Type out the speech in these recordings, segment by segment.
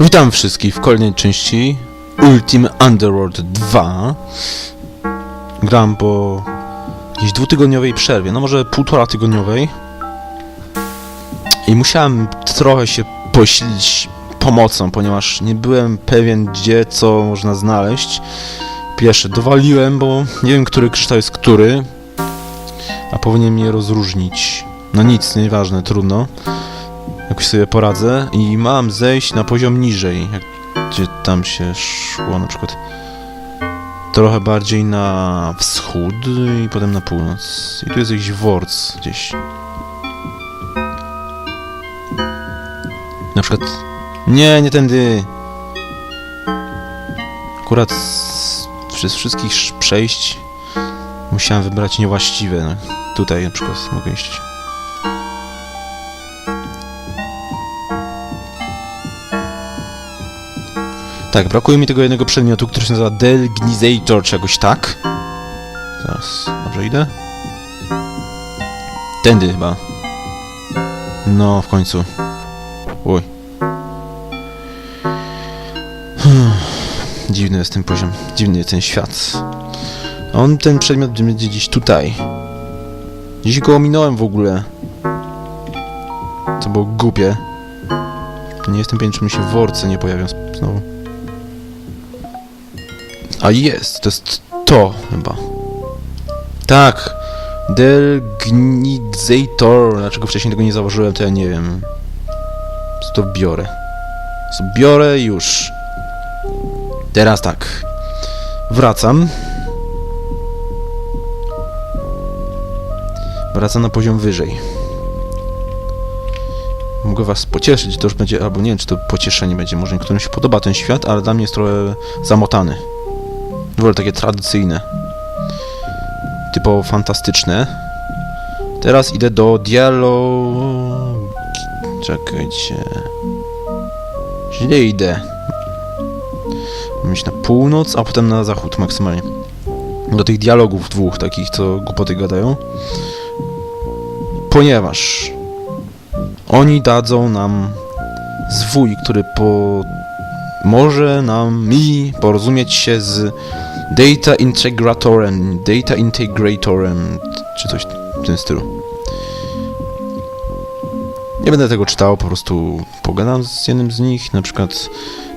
Witam wszystkich w kolejnej części Ultimate Underworld 2. Gram po jakiejś dwutygodniowej przerwie, no może półtora tygodniowej. I musiałem trochę się posilić pomocą, ponieważ nie byłem pewien gdzie, co można znaleźć. Pierwsze, dowaliłem, bo nie wiem, który kryształ jest który, a powinien mnie rozróżnić. No nic, nieważne, trudno jakoś sobie poradzę i mam zejść na poziom niżej, gdzie tam się szło na przykład trochę bardziej na wschód i potem na północ. I tu jest jakiś worc gdzieś. Na przykład... Nie, nie tędy! Akurat z, przez wszystkich sz- przejść musiałem wybrać niewłaściwe. No, tutaj na przykład mogę iść. Tak, brakuje mi tego jednego przedmiotu, który się nazywa Delgnizator, czy jakoś tak. Zaraz, dobrze idę? Tędy chyba. No, w końcu. Uj. Hmm. Dziwny jest ten poziom, dziwny jest ten świat. On, ten przedmiot będzie gdzieś tutaj. Dziś go ominąłem w ogóle. To było głupie. Nie jestem pewien, czy mi się worce nie pojawią znowu. A jest, to jest to chyba. Tak. Delgnizator. Dlaczego wcześniej tego nie zauważyłem, to ja nie wiem. To biorę? Biorę już. Teraz tak. Wracam. Wracam na poziom wyżej. Mogę was pocieszyć, to już będzie, albo nie wiem, czy to pocieszenie będzie, może niektórym się podoba ten świat, ale dla mnie jest trochę zamotany. W ogóle takie tradycyjne. Typowo fantastyczne. Teraz idę do dialogu... Czekajcie... Źle idę. Mam iść na północ, a potem na zachód maksymalnie. Do tych dialogów dwóch, takich, co głupoty gadają. Ponieważ... Oni dadzą nam zwój, który po może nam mi porozumieć się z Data Integratorem, Data Integratorem, czy coś w tym stylu. Nie będę tego czytał, po prostu pogadam z jednym z nich, na przykład,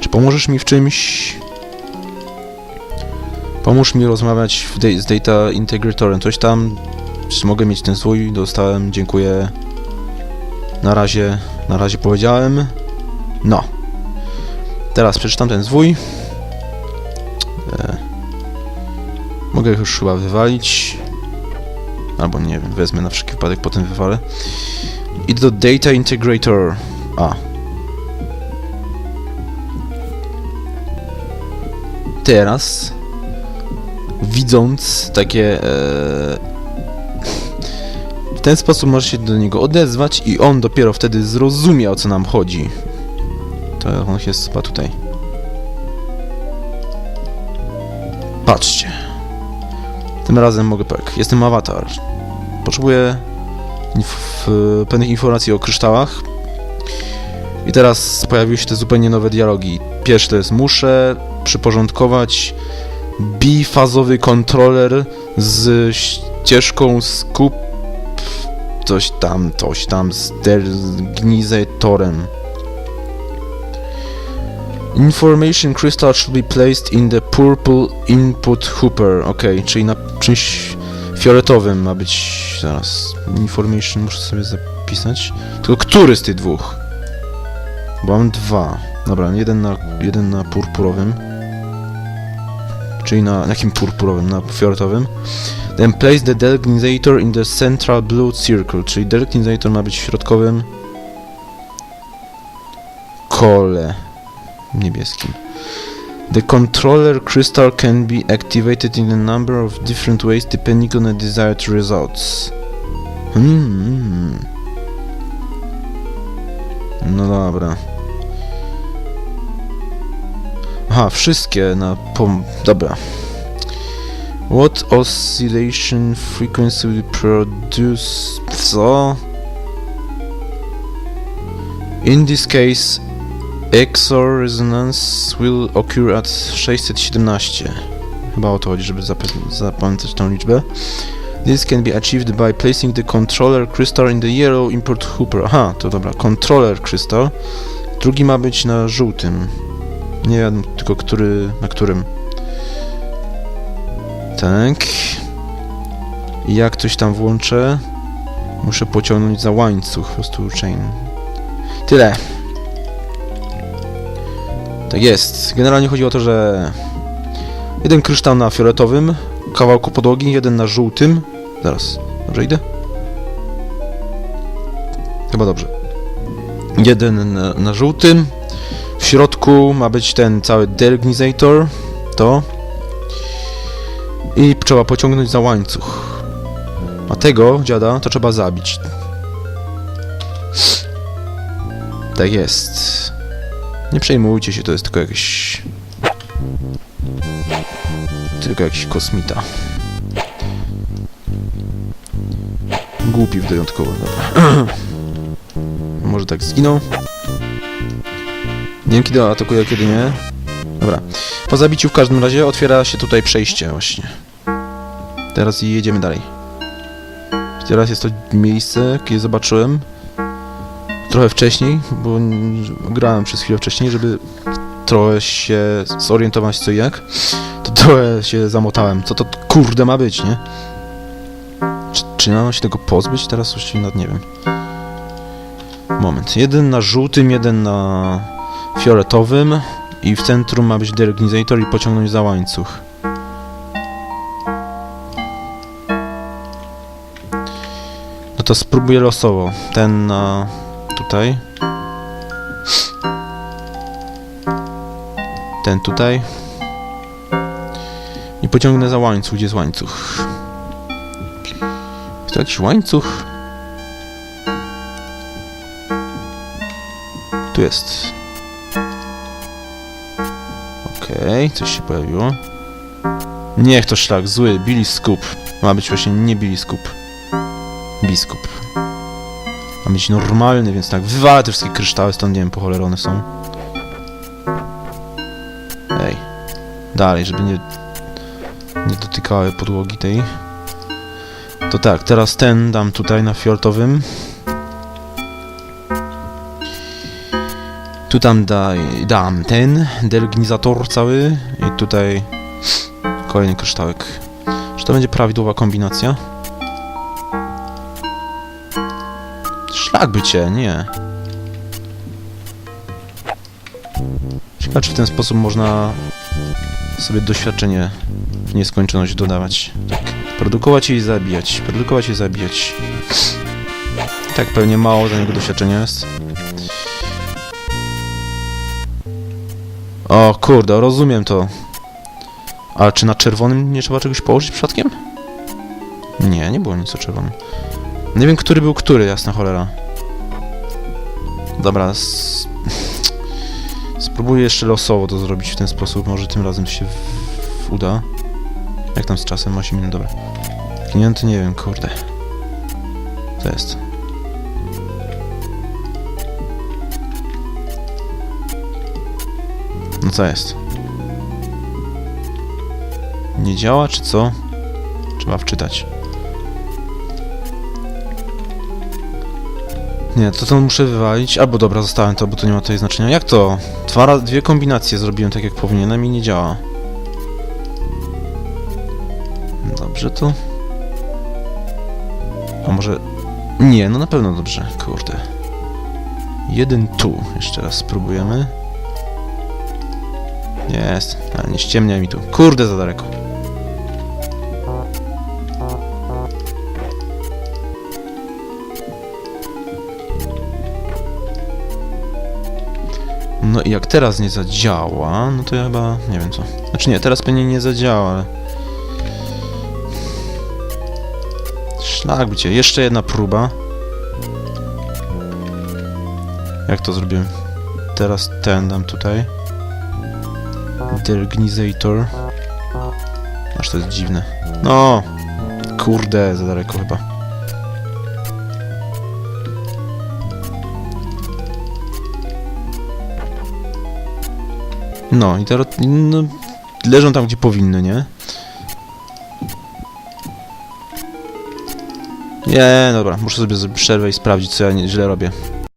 czy pomożesz mi w czymś? Pomóż mi rozmawiać z Data Integratorem, coś tam, czy mogę mieć ten zwój? Dostałem, dziękuję. Na razie, na razie powiedziałem. No. Teraz przeczytam ten zwój. E, mogę już chyba wywalić. Albo nie wiem, wezmę na wszelki wypadek, potem wywalę. Idę do Data Integrator. A. Teraz, widząc takie... E, w ten sposób możesz się do niego odezwać i on dopiero wtedy zrozumie, o co nam chodzi. On jest chyba tutaj. Patrzcie. Tym razem mogę tak. Jestem awatar. Potrzebuję inf pewnych informacji o kryształach. I teraz pojawiły się te zupełnie nowe dialogi. Pierwszy to jest muszę przyporządkować bifazowy kontroler z ścieżką skup coś tam, coś tam z dergnizatorem. Information crystal should be placed in the purple input hooper. Ok, czyli na czymś fioletowym ma być. Zaraz. Information muszę sobie zapisać. Tylko który z tych dwóch? Bo mam dwa. Dobra, jeden na, jeden na purpurowym. Czyli na jakim purpurowym? Na fioletowym. Then place the delgnizator in the central blue circle. Czyli delgnizator ma być w środkowym kole niebieskim. The controller crystal can be activated in a number of different ways depending on the desired results. Hmm. No dobra. Aha, wszystkie na pom... Dobra. What oscillation frequency will produce... Co? In this case, EXOR resonance will occur at 617. Chyba o to chodzi, żeby zapamiętać tą liczbę. This can be achieved by placing the controller crystal in the yellow import hooper. Aha, to dobra, controller crystal. Drugi ma być na żółtym. Nie wiem tylko który, na którym. Tak. Jak coś tam włączę, muszę pociągnąć za łańcuch, po prostu chain. Tyle. Tak jest. Generalnie chodzi o to, że jeden kryształ na fioletowym kawałku podłogi, jeden na żółtym. Zaraz, dobrze idę? Chyba dobrze. Jeden na, na żółtym. W środku ma być ten cały delignizator. To. I trzeba pociągnąć za łańcuch. A tego dziada to trzeba zabić. Tak jest. Nie przejmujcie się, to jest tylko jakiś... Tylko jakiś kosmita. Głupi wyjątkowo, dobra. Może tak zginął. Nie wiem kiedy atakuje, kiedy nie. Dobra. Po zabiciu w każdym razie otwiera się tutaj przejście właśnie. Teraz jedziemy dalej. Teraz jest to miejsce, kiedy zobaczyłem trochę wcześniej, bo grałem przez chwilę wcześniej, żeby trochę się zorientować co i jak, to trochę się zamotałem. Co to kurde ma być, nie? Czy, czy mam się tego pozbyć? Teraz już nawet nie wiem. Moment. Jeden na żółtym, jeden na fioletowym i w centrum ma być deregnizator i pociągnąć za łańcuch. No to spróbuję losowo. Ten na tutaj. Ten tutaj. I pociągnę za łańcuch. Gdzie jest łańcuch? Jest jakiś łańcuch? Tu jest. Okej, coś się pojawiło. Niech to szlak, zły, Billy Scoop. Ma być właśnie nie Billy Scoop. Biskup. Ma być normalny, więc tak, wywalę te wszystkie kryształy, stąd nie wiem po cholerę one są. Ej. Dalej, żeby nie... Nie dotykały podłogi tej. To tak, teraz ten dam tutaj na fioltowym. Tu tam daj, dam ten, delignizator cały i tutaj kolejny kryształek. Czy to będzie prawidłowa kombinacja? Szlak by cię, nie. Ciekawe, czy w ten sposób można sobie doświadczenie w nieskończoność dodawać. Tak. Produkować i zabijać. Produkować i zabijać. Tak, pewnie mało za niego doświadczenia jest. O kurde, rozumiem to. Ale czy na czerwonym nie trzeba czegoś położyć przypadkiem? Nie, nie było nic o czerwonym. Nie wiem, który był który, jasna cholera. Dobra, s... spróbuję jeszcze losowo to zrobić w ten sposób, może tym razem się w... uda. Jak tam z czasem? 8 minut, dobra. Klienty nie wiem, kurde. Co jest? No co jest? Nie działa, czy co? Trzeba wczytać. Nie, to to muszę wywalić. Albo dobra, zostałem to, bo to nie ma tutaj znaczenia. Jak to? Dwa, dwie kombinacje zrobiłem tak jak powinienem i nie działa. Dobrze to. A może... Nie, no na pewno dobrze, kurde. Jeden tu. Jeszcze raz spróbujemy. Jest, ale nie ściemniaj mi tu. Kurde, za daleko. No i jak teraz nie zadziała, no to ja chyba nie wiem co. Znaczy nie, teraz pewnie nie zadziała, ale... Szlak bycie. Jeszcze jedna próba. Jak to zrobiłem? Teraz ten dam tutaj. Delignizator. Aż to jest dziwne. No! Kurde, za daleko chyba. No i teraz no, leżą tam, gdzie powinny, nie? Nie, dobra, muszę sobie przerwę i sprawdzić, co ja nie, źle robię.